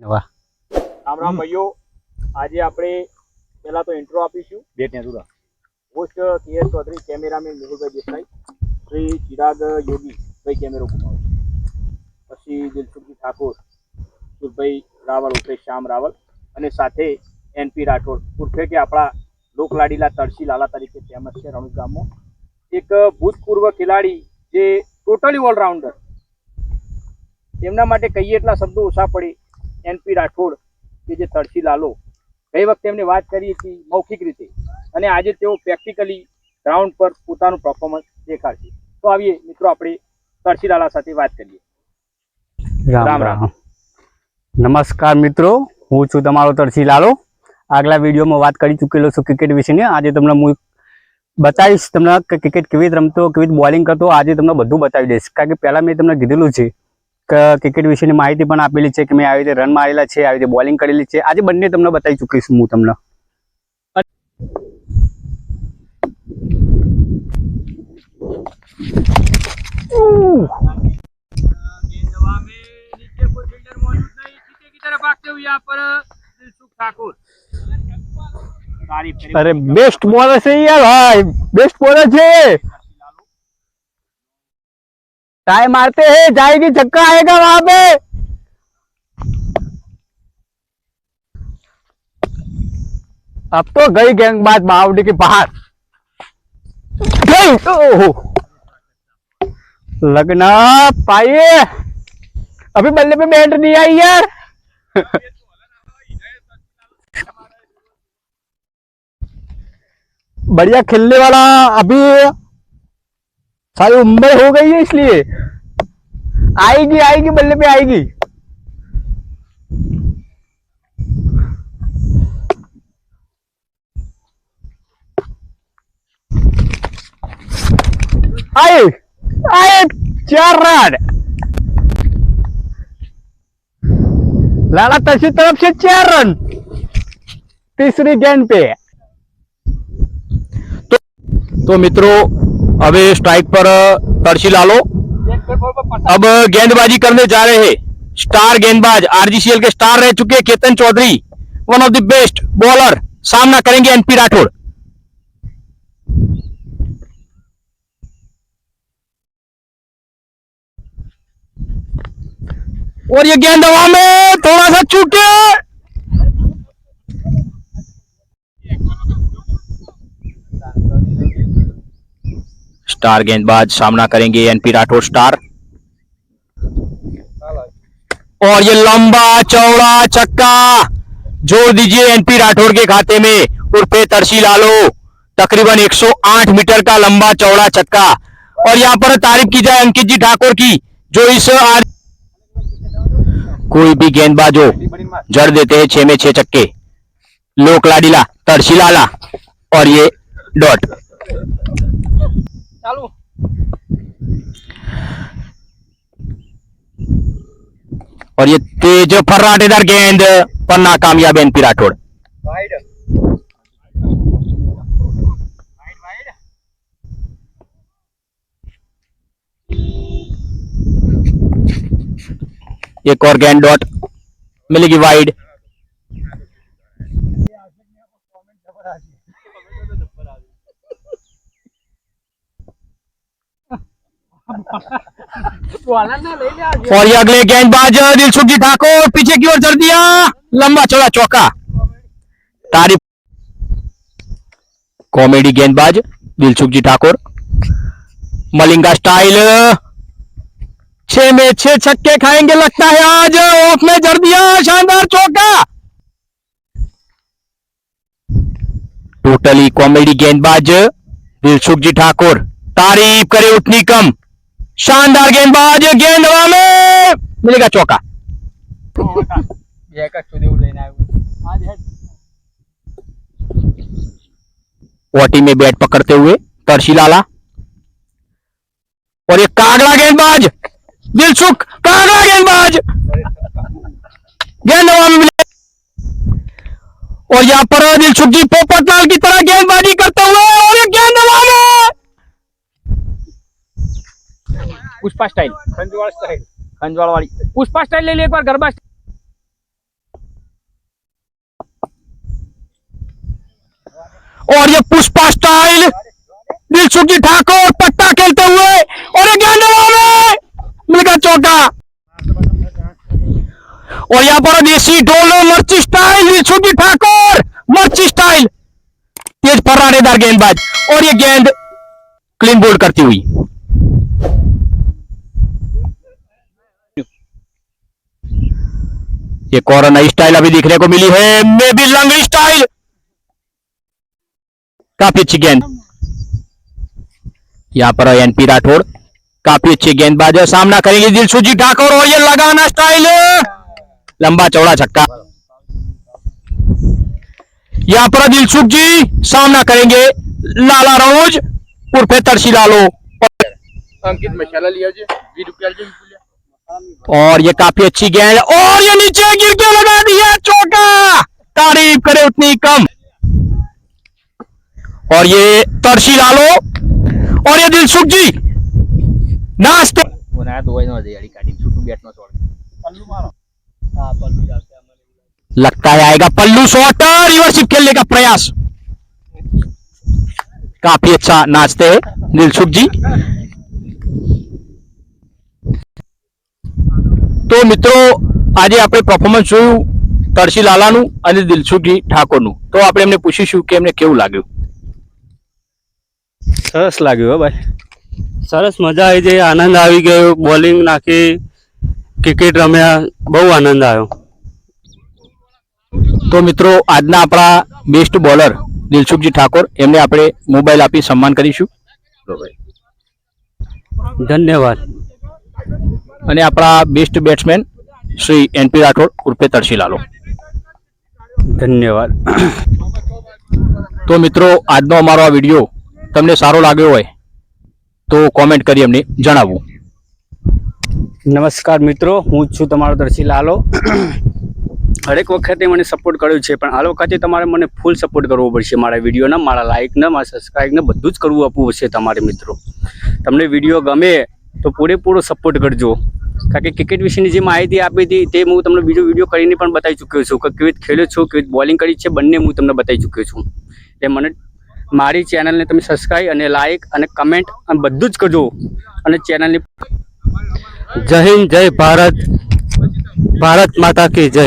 વાહ. રામ રામ ભાઈઓ આજે આપણે પહેલા તો ઇન્ટ્રો આપીશું. બે ત્યાં સુધા host KS Chaudhary cameraman Mehulbhai Desai Shri Chirag Yogi bhai કેમેરો ઘુમાવો પછી દિલસુખજી ઠાકોર સુરભાઈ રાવલ ઉર્ફે શ્યામ રાવલ અને સાથે એનપી રાઠોડ. ઉર્ફે કે આપણા લોકલાડીલા તળસી લાલા તરીકે ફેમસ છે રણુજ ગામમાં એક ભૂતપૂર્વ ખેલાડી જે ટોટલી ઓલરાઉન્ડર એમના માટે કહીએ એટલા શબ્દો ઓછા પડે? એનપી રાઠોડ કે જે તળસી લાલો ગઈ વખતે એમને વાત કરી હતી મૌખિક રીતે. અને આજે તેઓ પ્રેક્ટિકલી ગ્રાઉન્ડ પર પોતાનું પરફોર્મન્સ દેખાડશે. તો આવીએ મિત્રો આપણે તળસી લાલા સાથે વાત કરીએ. રામ રામ નમસ્કાર મિત્રો હું છું તમારો તરસી લાલો. આગલા વિડીયોમાં વાત કરી ચૂકેલો છું ક્રિકેટ વિશેની. આજે તમને હું બતાવીશ તમને ક્રિકેટ કેવી રીતે રમતો કેવી રીતે બોલિંગ કરતો આજે તમને બધું બતાવી દઈશ. કારણ કે પહેલાં મેં તમને કીધેલું છે ક્રિકેટ વિશેની માહિતી પણ આપેલી છે કે મેં આવી રીતે રન મારેલા છે આવી રીતે બોલિંગ કરેલી છે. આજે બંને તમને બતાવી ચૂકીશ હું તમને. અરે બેસ્ટ બોલર છે યાર ભાઈ બેસ્ટ બોલર છે. ट्राई मारते हैं, जाएगी छक्का आएगा वहाँ पे। अब तो गई गेंदबाज बाउंड्री के बाहर। लगना पाइए। अभी बल्ले पे बैठ नहीं आई यार बढ़िया खेलने वाला अभी सारी उम्र हो गई है इसलिए। आएगी आएगी, बल्ले पे आएगी। आए आए, चार रन। लाला तसी तरफ़ से चार रन। तीसरी गेंद पे। तो मित्रों अभी स्ट्राइक पर तड़सी लालो अब गेंदबाजी करने जा रहे हैं। स्टार गेंदबाज आरजीसीएल के स्टार रह चुके Ketan Chaudhary. One of the best bowler सामना करेंगे एनपी राठौड़ और ये गेंद हवा में थोड़ा सा चूके स्टार गेंदबाज सामना करेंगे एनपी राठौर स्टार। और ये लंबा चौड़ा छक्का जोड़ दीजिए एनपी राठौर के खाते में, उर्फे तरसी लालो, तकरीबन 108 मीटर का लंबा चौड़ा छक्का और यहाँ पर तारीफ़ की जाए अंकित जी ठाकुर की, जो इस आर... कोई भी गेंदबाज हो जड़ देते हैं छह में छह चक्के। लोक लाडीला तरसी लाला, और ये डॉट। और ये तेज फर्राटेदार गेंद पर नाकामयाब एनपी राठौड़ एक और गेंद डॉट मिलेगी वाइड। और ये अगले गेंदबाज दिलसुख जी ठाकुर पीछे की ओर चल दिया लंबा चौड़ा चौका। तारीफ़ कॉमेडी गेंदबाज दिलसुख जी ठाकुर मलिंगा स्टाइल छह में छह छक्के खाएँगे, लगता है आज। ऑफ़ में जड़ दिया शानदार चौका। टोटली कॉमेडी गेंदबाज दिलसुख जी ठाकुर तारीफ़ करे उतनी कम। शानदार गेंदबाज गेंद हवा में। मिलेगा चौका। वोटी में बैट पकड़ते हुए तरसी लाला। और ये कागड़ा गेंदबाज दिलसुख कागड़ा गेंदबाज। गेंद हवा में मिले। और यहाँ पर दिलसुख जी पोपटलाल की तरह गेंदबाजी करते हुए पुष्पा स्टाइल। खंजवाड़ स्टाइल। खंजवाड़ वाली पुष्पा स्टाइल ले ली एक बार गरबा और ये पुष्पा स्टाइल दिलसुख जी ठाकुर पट्टा खेलते हुए और गेंद मिलगा चौका। और यहाँ पर देसी डोलो मर्ची स्टाइल दिलसुख जी ठाकुर मर्ची स्टाइल। तेज फर्राटेदार गेंदबाज। और ये गेंद क्लीन बोल्ड करती हुई। ये कॉर्नर स्टाइल अभी देखने को मिली है। मे बी लंग स्टाइल काफ़ी अच्छी गेंद। यहाँ पर एन पी राठौड़ काफ़ी अच्छी गेंदबाज है। सामना करेंगे दिलसुजी ठाकुर और ये लगाना स्टाइल लंबा चौड़ा छक्का। यहाँ पर दिलसुख जी सामना करेंगे लाला रोज। उर्फे तरसी लालो अंकित मशाला लिया जी, जी। और ये काफ़ी अच्छी गेंद और ये नीचे गिर के लगा दिया चौका! तारीफ़ करे उतनी कम। और ये तरसी लालो, और ये दिलसुख जी, नाश्ते। लगता है आएगा पल्लू शॉट रिवर्सिप खेलने का प्रयास। काफ़ी अच्छा नाचते हैं दिलसुख जी। તો મિત્રો આજે આપણે પરફોર્મન્સ જોયું તળસી લાલાનું અને દિલસુખજી ઠાકોરનું. તો આપણે એમને પૂછીશું કે એમને કેવું લાગ્યું? સરસ લાગ્યું હો ભાઈ. સરસ મજા આવી ગઈ આનંદ આવી ગયો બોલિંગ નાખી ક્રિકેટ રમ્યા બહુ આનંદ આવ્યો. તો મિત્રો આજના આપણા બેસ્ટ બોલર દિલસુખજી ઠાકોર એમને આપણે મોબાઈલ આપી સન્માન કરીશું. ધન્યવાદ. અને આપણા best batsman Shri NP Rathod ઉર્ફે તરસીલાલો ધન્યવાદ. તો મિત્રો આજનો અમારો આ વીડિયો તમને સારો લાગ્યો હોય તો કોમેન્ટ કરી અમને જણાવવું નમસ્કાર મિત્રો હું છું તમારો દર્શી લાલો. હરેક વખતે મને સપોર્ટ કર્યો છે પણ આ વખતે તમારે મને ફૂલ સપોર્ટ કરવો પડશે મારા વિડીયોના મારા લાઇકને મારા સબસ્ક્રાઈબને બધું જ કરવું આપવું પડશે તમારે મિત્રો. તમને વીડિયો ગમે તો પૂરેપૂરો સપોર્ટ કરજો. કારણ કે ક્રિકેટ વિશેની જે માહિતી આપી હતી તે હું તમને બીજો વીડિયો કરીને પણ બતાવી ચૂક્યો છું. કે કેવી રીતે ખેલ્યો છું, કેવી બોલિંગ કરી છે, બંને હું તમને બતાવી ચૂક્યો છું. એટલે મને મારી ચેનલને તમે સબસ્ક્રાઈબ અને લાઇક અને કમેન્ટ અને બધું જ કરજો. અને ચેનલની જય હિન્દ, જય ભારત. ભારત માતા કી જય.